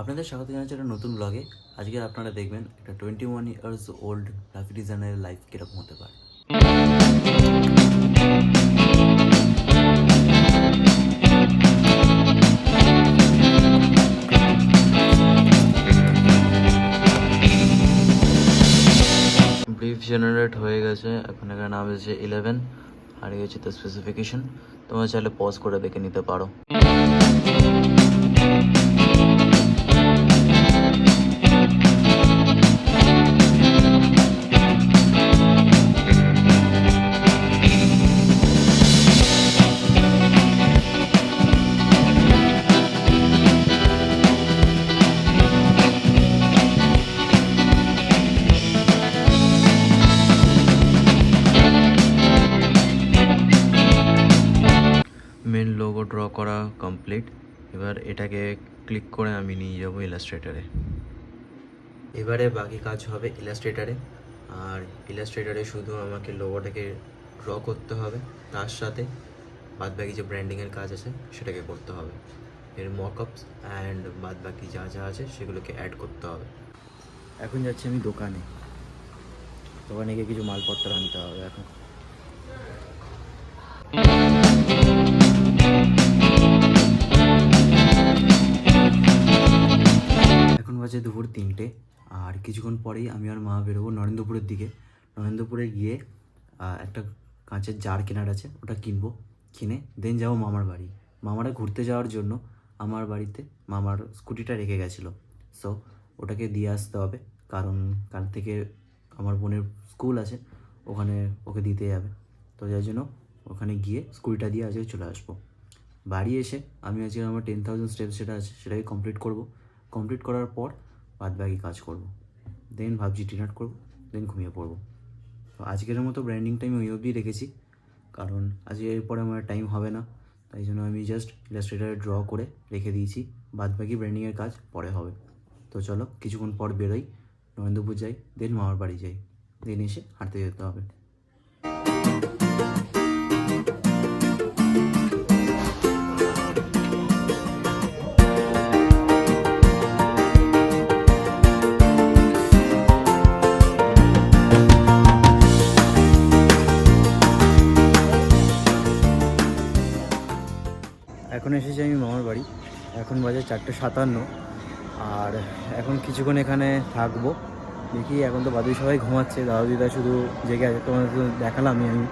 আপনাদের স্বাগত জানাচ্ছি একটা নতুন ব্লগে আজকে আপনারা দেখবেন একটা twenty one years old graphic ডিজাইনারের life কীরকম হতে পারে। ব্রিফ জেনারেট হয়ে গেছে। এখন এখানে নাম এসেছে ইলেভেন আর এই হচ্ছে তো স্পেসিফিকেশন তোমরা চাইলে পজ করে দেখে নিতে পারো। ড্র করা কমপ্লিট এবার এটাকে ক্লিক করে আমি নিয়ে যাব ইলাস্ট্রেটারে এবারে বাকি কাজ হবে ইলাস্ট্রেটারে আর ইলাস্ট্রেটারে শুধু আমাকে লোগোটাকে ড্র করতে হবে। তার সাথে বাদ বাকি যে ব্র্যান্ডিংয়ের কাজ আছে, সেটাকে করতে হবে। এর মকআপস অ্যান্ড বাদ বাকি যা যা আছে, সেগুলোকে অ্যাড করতে হবে। এখন যাচ্ছি আমি দোকানে। দোকানে গিয়ে কিছু মালপত্র আনতে হবে এখন। বাজে দুপুর তিনটে। আর কিছুক্ষণ পরেই আমি আর মা বেরোবো নরেন্দ্রপুরের দিকে। নরেন্দ্রপুরে গিয়ে একটা কাঁচের জার কেনার আছে, ওটা কিনবো, কিনে দেন যাব মামার বাড়ি। মামারা ঘুরতে যাওয়ার জন্য আমার বাড়িতে মামার স্কুটিটা রেখে গেছিল। সো ওটাকে দিয়ে আসতে হবে, কারণ কাল থেকে আমার বোনের স্কুল আছে, ওখানে ওকে দিতে যাবে। তো যার জন্য ওখানে গিয়ে স্কুটিটা দিয়ে আজকে চলে আসব। বাড়ি এসে আমি আজকে আমার টেন থাউজেন্ড স্টেপ সেটা আছে সেটাকে কমপ্লিট করব। কমপ্লিট করার পর বাদ বাকি কাজ করব। দেন ভাবছি ডিনার করব দেন ঘুমিয়ে পড়ব। তো আজকের মতো ব্র্যান্ডিংটা আমি ওই অবধি রেখেছি। কারণ আজ এরপরে আমার টাইম হবে না। তাই জন্য আমি জাস্ট ইলাস্ট্রেটারে ড্র করে রেখে দিয়েছি। বাদবাকি ব্র্যান্ডিংয়ের কাজ পরে হবে। তো চলো, কিছুক্ষণ পর বেরোই। নরেন্দ্রপুর যাই দেন মামার বাড়ি যাই। দেন এসে হাঁটতে যেতে হবে। এখন এসেছি আমি মামার বাড়ি। এখন বাজে চারটে সাতান্ন। আর এখন কিছুক্ষণ এখানে থাকব। দেখি এখন তো বাদুই সবাই ঘুমাচ্ছে। দাদা দিদা শুধু জেগে আছে। তোমাদের তো দেখালামই আমি।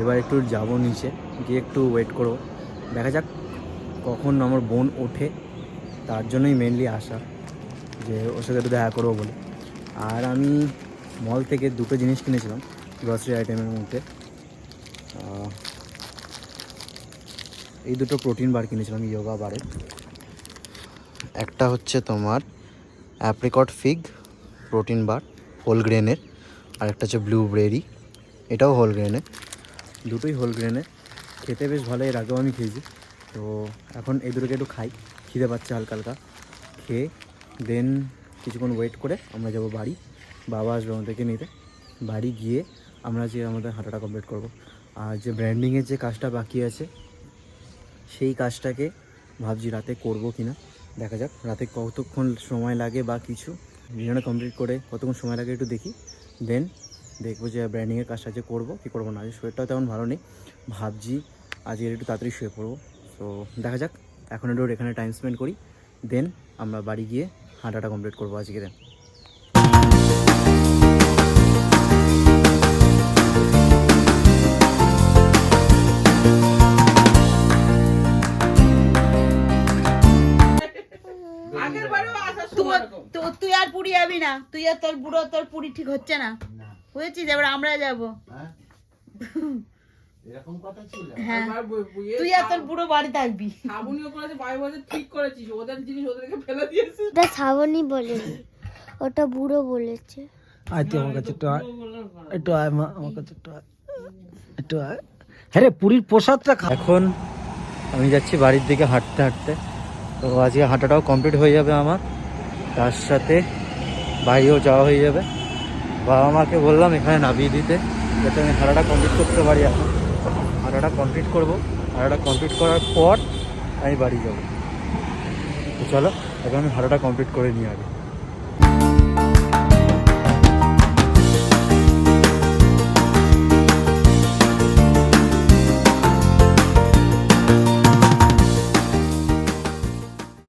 এবার একটু যাব নিচে। গিয়ে একটু ওয়েট করব। দেখা যাক কখন আমার বোন ওঠে। তার জন্যই মেনলি আসা যে ওর সাথে একটু দেখা করব বলে। আর আমি মল থেকে দুটো জিনিস কিনেছিলাম। গ্রসারি আইটেমের মধ্যে। এই দুটো প্রোটিন বার কিনেছিলাম ইয়োগা বারের একটা হচ্ছে তোমার apricot fig protein bar whole গ্রেনের আর একটা হচ্ছে ব্লুবেরি এটাও হোল গ্রেনের দুটোই হোল গ্রেনের খেতে বেশ ভালো, এর আগেও আমি খেয়েছি। তো এখন এই দুটোকে একটু খাই, খিদে পাচ্ছে হালকা হালকা। খেয়ে দেন কিছুক্ষণ ওয়েট করে আমরা যাব বাড়ি। বাবা আসবে আমাদেরকে নিতে। বাড়ি গিয়ে আমরা যে আমাদের হাঁটাটা কমপ্লিট করব। আর যে ব্র্যান্ডিংয়ের যে কাজটা বাকি আছে সেই কাজটাকে ভাবছি রাতে করব কি না দেখা যাক, রাতে কতক্ষণ সময় লাগে বা কিছু। ডিনারটা কমপ্লিট করে কতক্ষণ সময় লাগে একটু দেখি। দেন দেখব যে ব্র্যান্ডিংয়ের কাজটা যে করব, কী করব না। শরীরটাও তেমন ভালো নেই। ভাবছি আজকে একটু তাড়াতাড়ি শুয়ে পড়ব। তো দেখা যাক, এখন একটু এখানে টাইম স্পেন্ড করি। দেন আমরা বাড়ি গিয়ে হাঁটাটা কমপ্লিট করব আজকে দেন তুই- আর পুরী যাবি না। তুই আর তোর বুড়ো তোর পুরী ঠিক হচ্ছে না। বুঝেছিস? এবার আমরা যাব। হ্যাঁ? তুই আর তোর বুড়ো বাড়ি থাকবি। সাবুনিও করেছে বাই বছর ঠিক করেছিস। ওদের জিনিস ওদেরকে ফেলে দিয়েছিস ওটা শ্রাবণী বলেনি ওটা বুড়ো বলেছে। আয় তুই আমার কাছে একটু আয়। একটু আয় মা আমার কাছে একটু আয়। একটু আয়। হ্যাঁ রে পুরীর প্রসাদটা খা। এখন আমি যাচ্ছি বাড়ির দিকে হাঁটতে হাঁটতে। তো আজকে হাঁটাটাও কমপ্লিট হয়ে যাবে আমার। তার সাথে বাড়িও যাওয়া হয়ে যাবে। বাবা মাকে বললাম এখানে নামিয়ে দিতে, যাতে আমি হাঁটাটা কমপ্লিট করতে পারি এখন। হাঁটাটা কমপ্লিট করব। হাঁটাটা কমপ্লিট করার পর আমি বাড়ি যাব। তো চলো, এখন আমি হাঁটাটা কমপ্লিট করে নিই আগে।